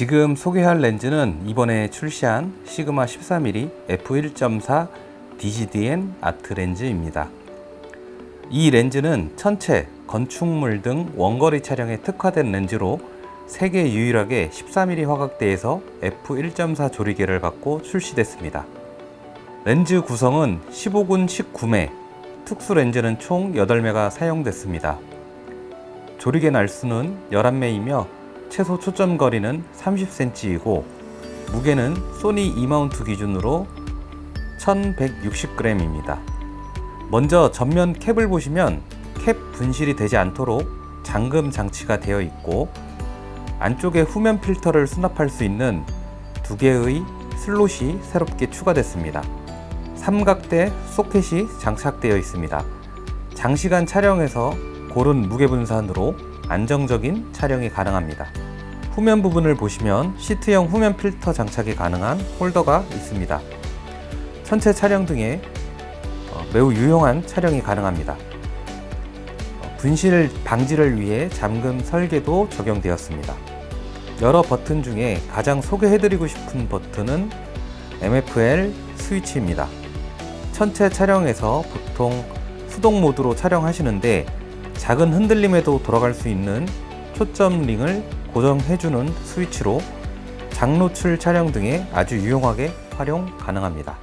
지금 소개할 렌즈는 이번에 출시한 시그마 14mm f1.4 DGDN 아트 렌즈입니다. 이 렌즈는 천체, 건축물 등 원거리 촬영에 특화된 렌즈로 세계 유일하게 14mm 화각대에서 f1.4 조리개를 받고 출시됐습니다. 렌즈 구성은 15군 19매, 특수 렌즈는 총 8매가 사용됐습니다. 조리개 날수는 11매이며 최소 초점 거리는 30cm이고 무게는 소니 E마운트 기준으로 1160g입니다. 먼저 전면 캡을 보시면 캡 분실이 되지 않도록 잠금 장치가 되어 있고 안쪽에 후면 필터를 수납할 수 있는 두 개의 슬롯이 새롭게 추가됐습니다. 삼각대 소켓이 장착되어 있습니다. 장시간 촬영에서 고른 무게 분산으로 안정적인 촬영이 가능합니다. 후면 부분을 보시면 시트형 후면 필터 장착이 가능한 홀더가 있습니다. 천체 촬영 등에 어, 매우 유용한 촬영이 가능합니다. 어, 분실 방지를 위해 잠금 설계도 적용되었습니다. 여러 버튼 중에 가장 소개해드리고 싶은 버튼은 MFL 스위치입니다. 천체 촬영에서 보통 수동 모드로 촬영하시는데 작은 흔들림에도 돌아갈 수 있는 초점 링을 고정해주는 스위치로 장노출 촬영 등에 아주 유용하게 활용 가능합니다.